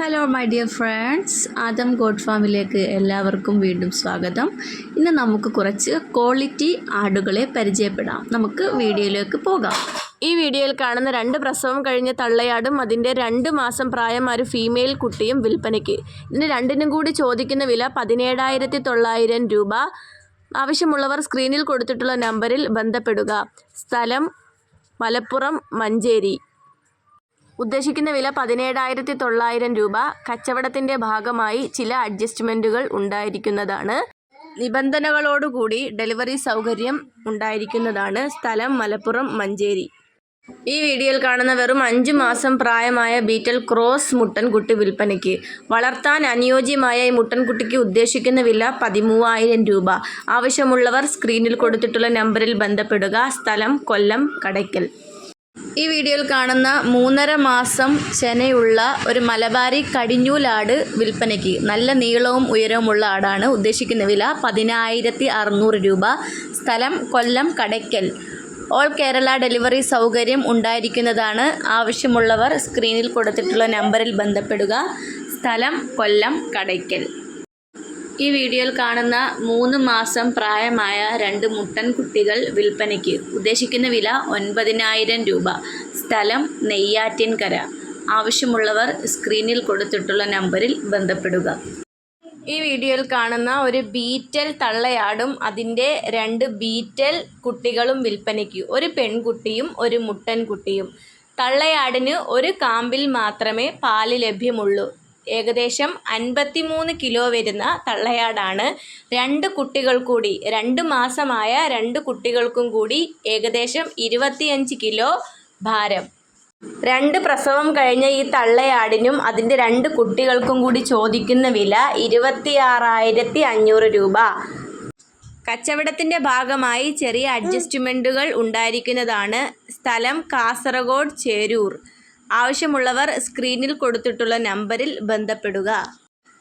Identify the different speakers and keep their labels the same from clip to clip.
Speaker 1: Hello my dear friends Adam god ഫാമിലേക്ക് എല്ലാവർക്കും വീണ്ടും സ്വാഗതം. ഇന്ന് നമുക്ക് കുറച്ച് ക്വാളിറ്റി ആടുകളെ പരിചയപ്പെടാം. നമുക്ക് വീഡിയോയിലേക്ക് പോകാം.
Speaker 2: ഈ വീഡിയോയിൽ കാണുന്ന രണ്ട് പ്രസവം കഴിഞ്ഞ തള്ളയാടും അതിന്റെ രണ്ട് മാസം പ്രായമായ ഒരു ഫീമെയിൽ കുട്ടിയും വിൽപ്പനയ്ക്ക്. ഇതിന് രണ്ടിനും കൂടി ചോദിക്കുന്ന വില പതിനേഴായിരത്തി തൊള്ളായിരം രൂപ. ആവശ്യമുള്ളവർ സ്ക്രീനിൽ കൊടുത്തിട്ടുള്ള നമ്പറിൽ ബന്ധപ്പെടുക. സ്ഥലം മലപ്പുറം മഞ്ചേരി. ഉദ്ദേശിക്കുന്ന വില പതിനേഴായിരത്തി തൊള്ളായിരം രൂപ. കച്ചവടത്തിന്റെ ഭാഗമായി ചില അഡ്ജസ്റ്റ്മെന്റുകൾ ഉണ്ടായിരിക്കുന്നതാണ്. നിബന്ധനകളോടുകൂടി ഡെലിവറി സൗകര്യം ഉണ്ടായിരിക്കുന്നതാണ്. സ്ഥലം മലപ്പുറം മഞ്ചേരി. ഈ വീഡിയോയിൽ കാണുന്ന വെറും അഞ്ച് മാസം പ്രായമായ ബീറ്റൽ ക്രോസ് മുട്ടൻകുട്ടി വിൽപ്പനയ്ക്ക്. വളർത്താൻ അനുയോജ്യമായ ഈ മുട്ടൻകുട്ടിക്ക് ഉദ്ദേശിക്കുന്ന വില പതിമൂവായിരം രൂപ. ആവശ്യമുള്ളവർ സ്ക്രീനിൽ കൊടുത്തിട്ടുള്ള നമ്പറിൽ ബന്ധപ്പെടുക. സ്ഥലം കൊല്ലം കടയ്ക്കൽ. ഈ വീഡിയോയിൽ കാണുന്ന മൂന്നര മാസം ചെനയുള്ള ഒരു മലബാരി കടിഞ്ഞൂലാട് വിൽപ്പനയ്ക്ക് നല്ല നീളവും ഉയരവുമുള്ള ആടാണ് ഉദ്ദേശിക്കുന്ന വില പതിനായിരത്തി അറുന്നൂറ് രൂപ. സ്ഥലം കൊല്ലം കടയ്ക്കൽ. ഓൾ കേരള ഡെലിവറി സൗകര്യം ഉണ്ടായിരിക്കുന്നതാണ്. ആവശ്യമുള്ളവർ സ്ക്രീനിൽ കൊടുത്തിട്ടുള്ള നമ്പറിൽ ബന്ധപ്പെടുക. സ്ഥലം കൊല്ലം കടയ്ക്കൽ. ഈ വീഡിയോയിൽ കാണുന്ന മൂന്ന് മാസം പ്രായമായ രണ്ട് മുട്ടൻ കുട്ടികൾ വിൽപ്പനയ്ക്ക് ഉദ്ദേശിക്കുന്ന വില ഒൻപതിനായിരം രൂപ. സ്ഥലം നെയ്യാറ്റിൻകര. ആവശ്യമുള്ളവർ സ്ക്രീനിൽ കൊടുത്തിട്ടുള്ള നമ്പറിൽ ബന്ധപ്പെടുക. ഈ വീഡിയോയിൽ കാണുന്ന ഒരു ബീറ്റൽ തള്ളയാടും അതിന്റെ രണ്ട് ബീറ്റൽ കുട്ടികളും വിൽപ്പനയ്ക്ക്. ഒരു പെൺകുട്ടിയും ഒരു മുട്ടൻ കുട്ടിയും. തള്ളയാടിന് ഒരു കാമ്പിൽ മാത്രമേ പാൽ ലഭ്യമുള്ളൂ. ഏകദേശം അൻപത്തിമൂന്ന് കിലോ വരുന്ന തള്ളയാടാണ്. രണ്ട് കുട്ടികൾ കൂടി രണ്ട് മാസമായ രണ്ട് കുട്ടികൾക്കും കൂടി ഏകദേശം ഇരുപത്തിയഞ്ച് കിലോ ഭാരം. രണ്ട് പ്രസവം കഴിഞ്ഞ ഈ തള്ളയാടിനും അതിന്റെ രണ്ട് കുട്ടികൾക്കും കൂടി ചോദിക്കുന്ന വില ഇരുപത്തിയാറായിരത്തി അഞ്ഞൂറ് രൂപ. കച്ചവടത്തിന്റെ ഭാഗമായി ചെറിയ അഡ്ജസ്റ്റ്മെന്റുകൾ ഉണ്ടായിരിക്കുന്നതാണ് സ്ഥലം കാസർഗോഡ് ചേരൂർ. ആവശ്യമുള്ളവർ സ്ക്രീനിൽ കൊടുത്തിട്ടുള്ള നമ്പറിൽ ബന്ധപ്പെടുക.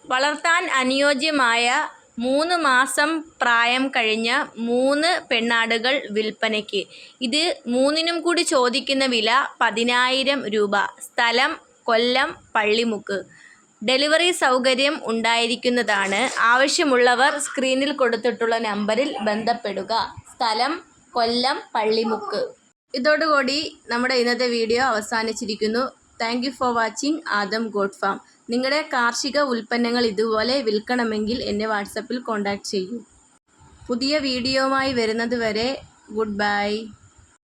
Speaker 2: വളർത്താൻ അനുയോജ്യമായ മൂന്ന് മാസം പ്രായം കഴിഞ്ഞ മൂന്ന് പെണ്ണാടുകൾ വിൽപ്പനയ്ക്ക്. ഇത് മൂന്നിനും കൂടി ചോദിക്കുന്ന വില പതിനായിരം രൂപ. സ്ഥലം കൊല്ലം പള്ളിമുക്ക്. ഡെലിവറി സൗകര്യം ഉണ്ടായിരിക്കുന്നതാണ്. ആവശ്യമുള്ളവർ സ്ക്രീനിൽ കൊടുത്തിട്ടുള്ള നമ്പറിൽ ബന്ധപ്പെടുക. സ്ഥലം കൊല്ലം പള്ളിമുക്ക്. ഇതോടുകൂടി നമ്മുടെ ഇന്നത്തെ video അവസാനിച്ചിരിക്കുന്നു. Thank you for watching Adam god farm നിങ്ങളുടെ കാർഷിക ഉൽപ്പന്നങ്ങൾ ഇതുപോലെ വിൽക്കണമെങ്കിൽ എന്നെ വാട്സപ്പിൽ കോൺടാക്റ്റ് ചെയ്യൂ. പുതിയ വീഡിയോവുമായി വരുന്നത് വരെ ഗുഡ് ബൈ